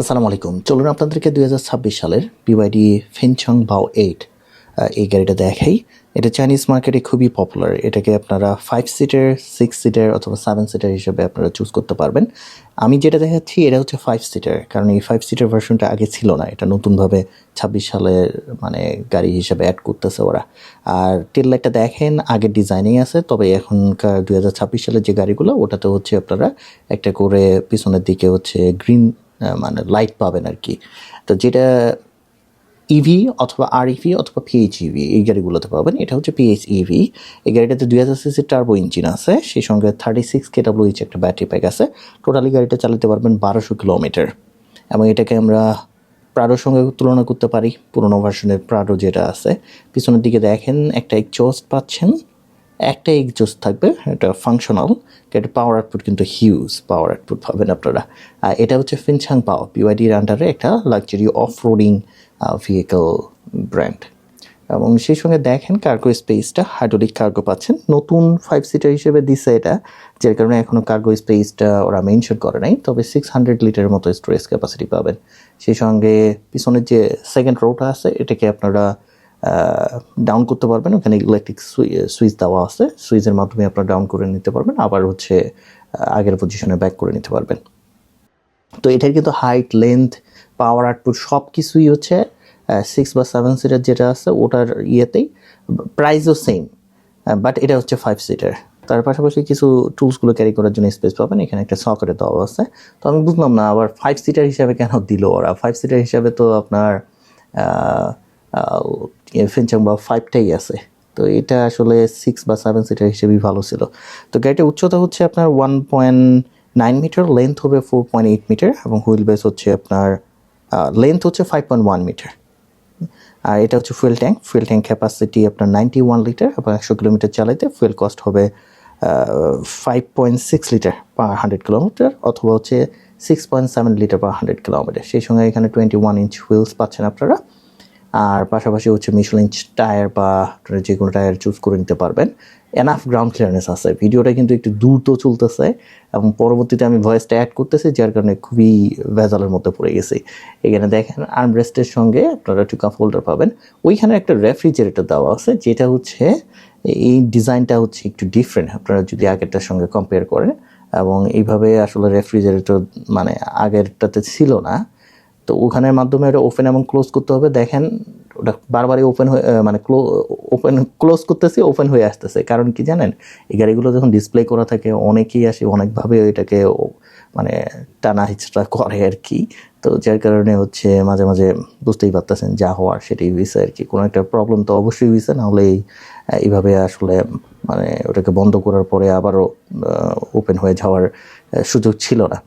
আসসালামু আলাইকুম। চলুন আপনাদেরকে দুই হাজার ছাব্বিশ সালের বিওয়াইডি ফেনচং বাও এইট এই গাড়িটা দেখাই। এটা চাইনিজ মার্কেটে খুবই পপুলার এটাকে আপনারা ফাইভ সিটার সিক্স সিটার অথবা সেভেন সিটার হিসেবে আপনারা চুজ করতে পারবেন। আমি যেটা দেখাচ্ছি, এটা হচ্ছে ফাইভ সিটার কারণ এই ফাইভ সিটার ভার্সনটা আগে ছিল না। এটা নতুনভাবে ছাব্বিশ সালের মানে গাড়ি হিসেবে অ্যাড করতেছে ওরা। আর টেল লাইটটা দেখেন আগের ডিজাইনেই আছে, তবে এখনকার দুই হাজার ছাব্বিশ সালের যে গাড়িগুলো, ওটাতে হচ্ছে আপনারা একটা করে পিছনের দিকে হচ্ছে গ্রিন মানে লাইট পাবেন আর কি তো যেটা ইভি অথবা আর ইভি অথবা পিএইচইভি এই গাড়িগুলোতে পাবেন। এটা হচ্ছে পিএইচ ইভি এই গাড়িটাতে দুই হাজার সিসি টার্বো ইঞ্জিন আছে। সেই সঙ্গে থার্টি সিক্স কেডাব্লিউ এইচ একটা ব্যাটারি প্যাক আছে। টোটালি গাড়িটা চালাতে পারবেন বারোশো কিলোমিটার। এবং এটাকে আমরা প্রাডোর সঙ্গে তুলনা করতে পারি। পুরোনো ভার্সনের প্রাডো যেটা আছে। পিছনের দিকে দেখেন একটা এক্সজস্ট পাচ্ছেন। একটা এক্সজস্ট থাকবে, এটা ফাংশনাল এটা পাওয়ার আউটপুট কিন্তু হিউজ পাওয়ার আউটপুট পাবেন আপনারা। এটা হচ্ছে ফিনছাং পাও বিওয়াইডির আন্ডারে একটা luxury off roading vehicle brand এবং সেই সঙ্গে দেখেন কার্গো স্পেসটা হাইড্রোলিক কার্গো পাচ্ছেন। নতুন ফাইভ সিটার হিসেবে দিছে এটা, যার কারণে এখনও কার্গো স্পেসটা ওরা মেনশন করে নাই, তবে সিক্স হান্ড্রেড লিটারের মতো স্টোরেজ ক্যাপাসিটি পাবেন। সেই সঙ্গে পিছনের যে সেকেন্ড রোটা আছে, এটাকে আপনারা ডাউন করতে পারবেন। ওখানে ইলেকট্রিক সুইচ দেওয়া আছে। সুইচের মাধ্যমে আপনারা ডাউন করে নিতে পারবেন। আবার হচ্ছে আগের পজিশনে ব্যাক করে নিতে পারবেন। তো এটার কিন্তু হাইট লেন্থ পাওয়ার আউটপুট সব কিছুই হচ্ছে সিক্স বা সেভেন সিটার যেটা আছে, ওটার ইয়েতেই প্রাইসও সেম বাট এটা হচ্ছে ফাইভ সিটার তার পাশাপাশি কিছু টুলসগুলো ক্যারি করার জন্য স্পেস পাবেন। এখানে একটা সকেটে দেওয়া আছে। তো আমি বুঝলাম না, আবার ফাইভ সিটার হিসাবে কেন দিল ওরা? ফাইভ সিটার হিসাবে তো আপনার ফিনচাং বা ফাইভটাই আছে। তো এটা আসলে সিক্স বা সেভেন সিটার হিসেবেই ভালো ছিল। তো গাড়িটার উচ্চতা হচ্ছে আপনার one point nine metre length হবে ফোর পয়েন্ট এইট মিটার এবং হুইল বেস হচ্ছে আপনার লেন্থ হচ্ছে ফাইভ পয়েন্ট ওয়ান মিটার আর এটা হচ্ছে fuel tank fuel tank capacity আপনার নাইনটি ওয়ান লিটার এবং একশো কিলোমিটার চালাইতে ফুয়েল কস্ট হবে five point six litre per hundred kilometre অথবা হচ্ছে six point seven litre per hundred kilometre সেই সঙ্গে এখানে টোয়েন্টি ওয়ান ইঞ্চ হুইলস পাচ্ছেন আপনারা। আর পাশাপাশি হচ্ছে মিশলিন টায়ার বা যে কোনো টায়ার চুজ করে নিতে পারবেন। এনাফ গ্রাউন্ড ক্লিয়ারেন্স আছে। ভিডিওটা কিন্তু একটু দ্রুত চলতেছে এবং পরবর্তীতে আমি ভয়েসটা অ্যাড করতেছি, যার কারণে খুবই ভেজালের মধ্যে পড়ে গেছি। এখানে দেখেন আর্মরেস্টের সঙ্গে আপনারা একটু কাপ হোল্ডার পাবেন। ওইখানে একটা রেফ্রিজারেটর দেওয়া আছে, যেটা হচ্ছে এই ডিজাইনটা হচ্ছে একটু ডিফারেন্ট আপনারা যদি আগেরটার সঙ্গে কম্পেয়ার করেন এবং এইভাবে আসলে রেফ্রিজারেটর মানে আগেরটাতে ছিল না তো ওখানের মাধ্যমে এটা ওপেন এবং ক্লোজ করতে হবে। দেখেন, ওটা বারবারই ওপেন হয়ে মানে ক্লো ওপেন ক্লোজ করতেছি ওপেন হয়ে আসতেছে। কারণ কি জানেন, এই গাড়িগুলো যখন ডিসপ্লে করা থাকে, অনেকেই আসে, অনেকভাবে এটাকে মানে টানা হিচড়া করে আর কি। তো যার কারণে হচ্ছে মাঝে মাঝে বুঝতেই পারতেছেন যা হওয়ার সেটাই হয়েছে আর কি। কোনো একটা প্রবলেম তো অবশ্যই হয়েছে নাহলে এইভাবে আসলে মানে ওটাকে বন্ধ করার পরে আবারও ওপেন হয়ে যাওয়ার সুযোগ ছিল না।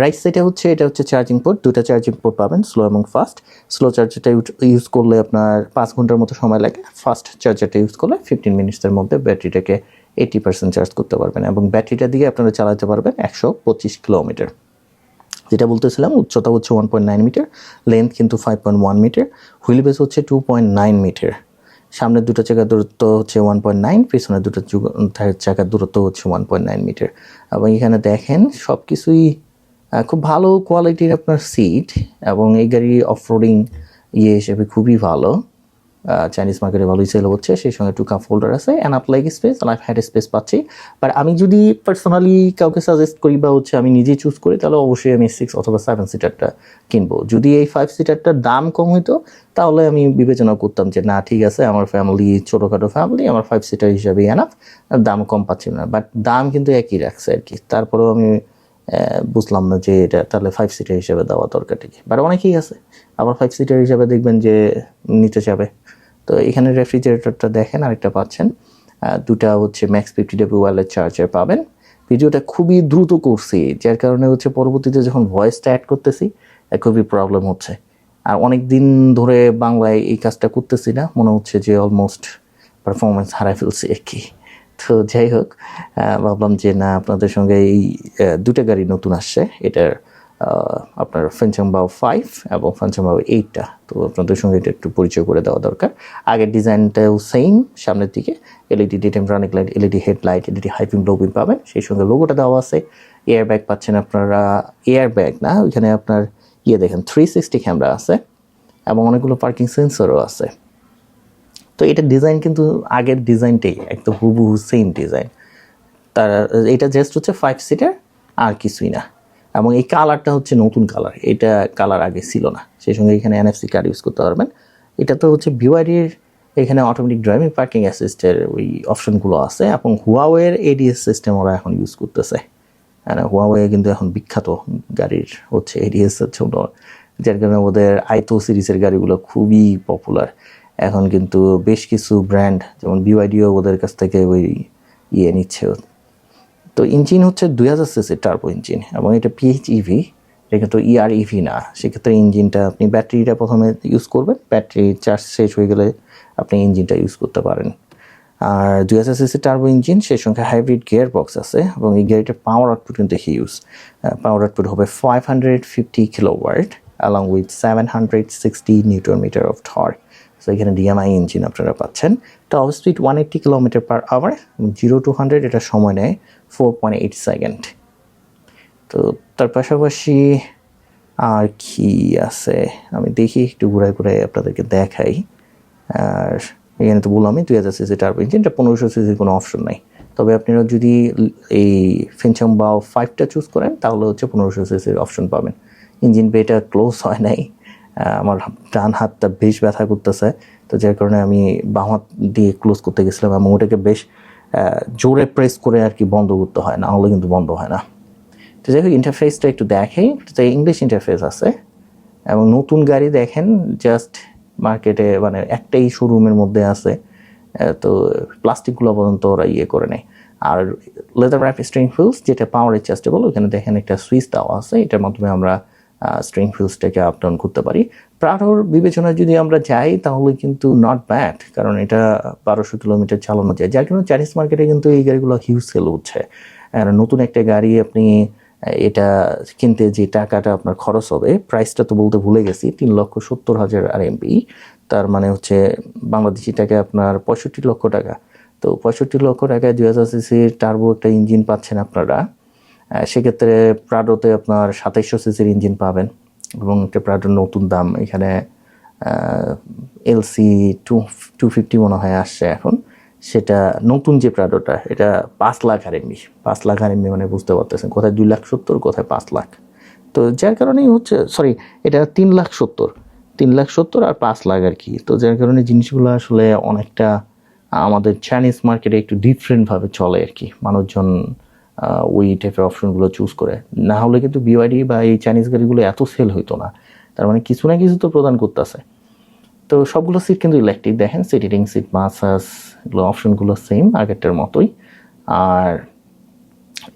রাইট সাইডে হচ্ছে, এটা হচ্ছে চার্জিং পোর্ট দুটা চার্জিং পোর্ট পাবেন স্লো এবং ফাস্ট স্লো চার্জারটা ইউজ করলে আপনার পাঁচ ঘণ্টার মতো সময় লাগে। ফাস্ট চার্জারটা ইউজ করলে ফিফটিন মিনিটসের মধ্যে ব্যাটারিটাকে এইটি পার্সেন্ট চার্জ করতে পারবেন এবং ব্যাটারিটা দিয়ে আপনারা চালাতে পারবেন একশো পঁচিশ কিলোমিটার যেটা বলতেছিলাম, উচ্চতা হচ্ছে one point nine metre length কিন্তু five point one metre wheel base হচ্ছে টু পয়েন্ট নাইন মিটার সামনের দুটো চাকার দূরত্ব হচ্ছে ওয়ান পয়েন্ট নাইন পিছনের দুটো চাকার দূরত্ব হচ্ছে ওয়ান পয়েন্ট নাইন মিটার এবং এখানে দেখেন সব কিছুই খুব ভালো কোয়ালিটির আপনার সিট এবং এই গাড়ি অফরোডিং ইয়ে হিসেবে খুবই ভালো। চাইনিজ মার্কেটে ভালোই সেল হচ্ছে, সেই সঙ্গে টু কাপ হোল্ডার আছে and up like space life head space পাচ্ছি। বাট আমি যদি পার্সোনালি কাউকে সাজেস্ট করি বা হচ্ছে আমি নিজেই চুজ করি, তাহলে অবশ্যই আমি সিক্স অথবা সেভেন সিটারটা কিনবো। যদি এই ফাইভ সিটারটার দাম কম হইতো, তাহলে আমি বিবেচনা করতাম যে, না, ঠিক আছে, আমার ফ্যামিলি ছোটোখাটো ফ্যামিলি আমার ফাইভ সিটার হিসাবে এনাফ দাম কম পাচ্ছি না। বাট দাম কিন্তু একই রাখছে আর কি তারপরেও আমি বুঝলাম না যে এটা তাহলে ফাইভ সিটার হিসেবে দেওয়া দরকার কি? বাট অনেকেই আছে। আবার ফাইভ সিটার হিসেবে দেখবেন যে নিতে যাবে। তো এখানে রেফ্রিজারেটরটা দেখেন, আরেকটা পাচ্ছেন। দুটা হচ্ছে ম্যাক্স ফিফটি ডেবি ওয়ালের চার্জার পাবেন। ভিডিওটা খুবই দ্রুত করছি, যার কারণে হচ্ছে পরবর্তীতে যখন ভয়েসটা অ্যাড করতেছি খুবই প্রবলেম হচ্ছে। আর অনেক দিন ধরে বাংলায় এই কাজটা করতেছি না, মনে হচ্ছে যে অলমোস্ট পারফরমেন্স হারাই ফেলছি কি। তো যাই হোক ভাবলাম যে না, আপনাদের সঙ্গে এই দুটা গাড়ি নতুন আসছে। এটার আপনার ফেনচাম্বাও ফাইভ এবং ফেনচাম্বাও এইটটা তো আপনাদের সঙ্গে এটা একটু পরিচয় করে দেওয়া দরকার। আগের ডিজাইনটাও সেম সামনের দিকে LED daytime running light LED headlight LED high beam low beam পাবেন। সেই সঙ্গে লোগোটা দেওয়া আছে। এয়ার ব্যাগ পাচ্ছেন আপনারা এয়ার ব্যাগ না, ওইখানে আপনার ইয়ে দেখেন থ্রি সিক্সটি ক্যামেরা আছে এবং অনেকগুলো পার্কিং সেন্সরও আছে। তো এটা ডিজাইন কিন্তু আগের ডিজাইনটাই একদম হুবহু সেম ডিজাইন তার, এটা জাস্ট হচ্ছে ফাইভ সিটার আর কিছুই না। এবং এই কালারটা হচ্ছে নতুন কালার এটা কালার আগে ছিল না। সেই সঙ্গে এখানে এনএফসি কার্ড ইউজ করতে পারবেন। এটা তো হচ্ছে বিওয়াইডির এখানে অটোমেটিক ড্রাইভিং পার্কিং অ্যাসিস্টের ওই অপশনগুলো আছে, এবং হুয়াওয়ের এডিএস সিস্টেম ওরা এখন ইউজ করতেছে। মানে হুয়াওয়ে কিন্তু এখন বিখ্যাত গাড়ির হচ্ছে এডিএস হচ্ছে যার কারণে ওদের আইতো সিরিজের গাড়িগুলো খুবই পপুলার এখন কিন্তু বেশ কিছু ব্র্যান্ড যেমন বিওয়াইডিও ওদের কাছ থেকে ওই ইয়ে নিচ্ছে। তো ইঞ্জিন হচ্ছে দুই হাজার সিসি টার্বো ইঞ্জিন এবং এটা পিএইচ ইভি এটা কিন্তু ইআর ইভি না। সেক্ষেত্রে ইঞ্জিনটা আপনি ব্যাটারিটা প্রথমে ইউজ করবেন, ব্যাটারি চার্জ শেষ হয়ে গেলে আপনি ইঞ্জিনটা ইউজ করতে পারেন। আর দুই হাজার সিসি টার্বো ইঞ্জিন সেই সঙ্গে হাইব্রিড গিয়ার বক্স আছে এবং এই গাড়িটার পাওয়ার আউটপুট কিন্তু হিউজ পাওয়ার আউটপুট হবে five hundred fifty kilowatt along with seven hundred sixty newton metre of torque so এখানে ডিএমআই ইঞ্জিন আপনারা পাচ্ছেন। Top speed one eighty kilometre per hour zero to hundred এটা সময় নেয় four point eight second তো, তার পাশাপাশি আর কি আছে? আমি দেখি, একটু ঘুরাই ঘুরাই আপনাদেরকে দেখাই। আর এখানে তো বললামই দুই হাজার সিসি টার্বো ইঞ্জিনটা পনেরোশো সিসির কোনো অপশন নাই। তবে আপনারা যদি এই ফেনচাং বাও ফাইভটা চুজ করেন, তাহলে হচ্ছে পনেরোশো সিসির অপশন পাবেন। ইঞ্জিন বেটা ক্লোজ হয় নাই। আমার ডান হাতটা বেশ ব্যথা করতেছে। তো যার কারণে আমি বাম হাত দিয়ে ক্লোজ করতে গেছিলাম এবং ওটাকে বেশ জোরে প্রেস করে আর কি বন্ধ করতে হয় না হলে কিন্তু বন্ধ হয় না। তো যাই হোক ইন্টারফেসটা একটু দেখেই, তো ইংলিশ ইন্টারফেস আছে। এবং নতুন গাড়ি দেখেন জাস্ট মার্কেটে মানে একটাই শোরুমের মধ্যে আছে। তো প্লাস্টিকগুলো পর্যন্ত ওরা ইয়ে করে নেয়। আর লেদার র্যাপ স্ট্রিং ফিলস যেটা পাওয়ার অ্যাডজাস্টেবল ওখানে দেখেন একটা সুইচ দেওয়া আছে। এটার মাধ্যমে আমরা স্ট্রিং ফিলসটাকে আপ ডাউন করতে পারি। প্রাডোর বিবেচনায় যদি আমরা যাই, তাহলে কিন্তু নট ব্যাড কারণ এটা বারোশো কিলোমিটার চালানো যায়। যার কারণে চাইনিজ মার্কেটে কিন্তু এই গাড়িগুলো হিউজ সেল হচ্ছে। আর নতুন একটা গাড়ি আপনি এটা কিনতে যে টাকাটা আপনার খরচ হবে প্রাইসটা তো বলতে ভুলে গেছি, তিন লক্ষ সত্তর হাজার আর এমবি তার মানে হচ্ছে বাংলাদেশি টাকায় আপনার পঁয়ষট্টি লক্ষ টাকা। তো পঁয়ষট্টি লক্ষ টাকায় দুই হাজার সিসির টার্বো একটা ইঞ্জিন পাচ্ছেন আপনারা। সেক্ষেত্রে প্রাডোতে আপনার সাতাইশশো সিসির ইঞ্জিন পাবেন এবং একটা প্রাডোর নতুন দাম। এখানে এলসি টু টু ফিফটি মনে হয় আসছে এখন। সেটা নতুন যে প্রাডোটা এটা পাঁচ লাখ আর এমবি পাঁচ লাখ আর এমবি মানে বুঝতে পারতেছেন, কোথায় দুই লাখ সত্তর, কোথায় পাঁচ লাখ। তো যার কারণেই হচ্ছে সরি এটা তিন লাখ সত্তর। তিন লাখ সত্তর আর পাঁচ লাখ আর কি। তো যার কারণে জিনিসগুলো আসলে অনেকটা আমাদের চাইনিজ মার্কেটে একটু ডিফারেন্টভাবে চলে আর কি। মানুষজন ওই টাইপের অপশনগুলো চুজ করে। না হলে কিন্তু বিওয়াইডি বা এই চাইনিজ গাড়িগুলো এত সেল হইতো না। তার মানে কিছু না কিছু তো প্রদান করতেছে। তো সবগুলো সিট কিন্তু ইলেকট্রিক দেখেন সিট সিটিং সিট মাসাজ এগুলো অপশনগুলো সেম আগেরটার মতোই। আর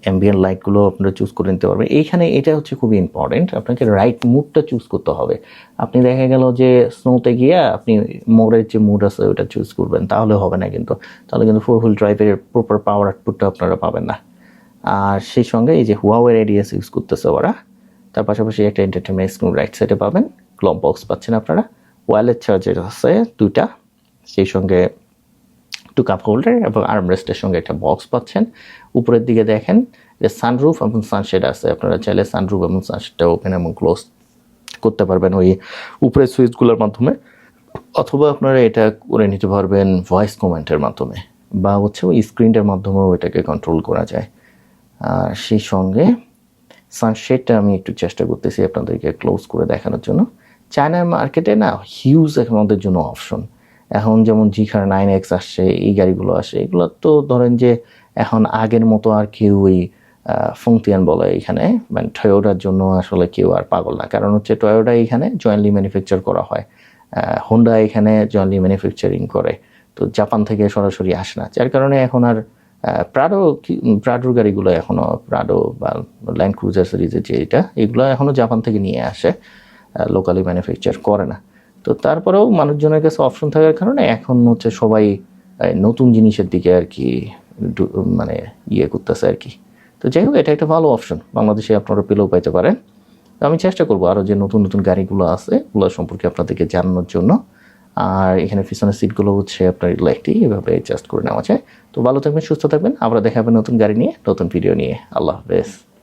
অ্যাম্বিয়েন্ট লাইটগুলো আপনারা চুজ করে নিতে পারবেন। এইখানে এটা হচ্ছে খুবই ইম্পর্টেন্ট আপনাকে রাইট মুডটা চুজ করতে হবে। আপনি দেখা গেল যে স্নোতে গিয়ে আপনি মোড়ের যে মুড আছে ওটা চুজ করবেন, তাহলে হবে না কিন্তু। তাহলে কিন্তু ফোর হুইল ড্রাইভের প্রপার পাওয়ার আউটপুটটা আপনারা পাবেন না। আর সেই সঙ্গে এই যে হুয়াওয়ের এডিএস ইউজ করতেছে ওরা, তার পাশাপাশি একটা এন্টারটেনমেন্ট স্ক্রিন রাইট সাইডে পাবেন। ক্লক বক্স পাচ্ছেন আপনারা। ওয়ালেট চার্জার আছে দুইটা। সেই সঙ্গে টু কাপ হোল্ডার এবং আর্মরেস্টের সঙ্গে একটা বক্স পাচ্ছেন। উপরের দিকে দেখেন যে সানরুফ এবং সানশেড আছে। আপনারা চাইলে সানরুফ এবং সানশেডটা ওপেন এবং ক্লোজ করতে পারবেন ওই উপরের সুইচগুলোর মাধ্যমে। অথবা আপনারা এটা করে নিতে পারবেন ভয়েস কমেন্টের মাধ্যমে। বা হচ্ছে ওই স্ক্রিনটার মাধ্যমেও এটাকে কন্ট্রোল করা যায়। আর সেই সঙ্গে সানশেডটা আমি একটু চেষ্টা করতেছি আপনাদেরকে ক্লোজ করে দেখানোর জন্য। চায়নার মার্কেটে না হিউজ আমাদের জন্য অপশন এখন যেমন জিখার নাইন এক্স আসছে, এই গাড়িগুলো আসে এগুলো তো ধরেন যে এখন আগের মতো আর কেউ ওই ফংতিয়ান বলে এখানে। মানে টয়োটার জন্য আসলে কেউ আর পাগল না। কারণ হচ্ছে টয়োটা এখানে জয়েন্টলি ম্যানুফ্যাকচার করা হয়। হোন্ডা এখানে জয়েন্টলি ম্যানুফ্যাকচারিং করে। তো জাপান থেকে সরাসরি আসে না। যার কারণে এখন আর প্রাডো প্রাডোর গাড়িগুলো এখনও প্রাডো বা ল্যান্ড ক্রুজার সিরিজের যে এটা, এগুলো এখনও জাপান থেকে নিয়ে আসে লোকালি ম্যানুফ্যাকচার করে না। তো তারপরেও মানুষজনের কাছে অপশন থাকার কারণে এখন হচ্ছে সবাই নতুন জিনিসের দিকে আর কি মানে ইয়ে করতেছে আর কি। তো যাই হোক, এটা একটা ভালো অপশন বাংলাদেশে আপনারা পেলেও পাইতে পারেন। তো আমি চেষ্টা করব আরও যে নতুন নতুন গাড়িগুলো আছে, ওগুলো সম্পর্কে আপনাদেরকে জানানোর জন্য। আর এখানে পিছনের সিটগুলো হচ্ছে আপনার ইলেকট্রিক এভাবে অ্যাডজাস্ট করে নেওয়া যায়। তো ভালো থাকবেন, সুস্থ থাকবেন। আমরা দেখা হবে নতুন গাড়ি নিয়ে, নতুন ভিডিও নিয়ে। আল্লাহ হাফেজ।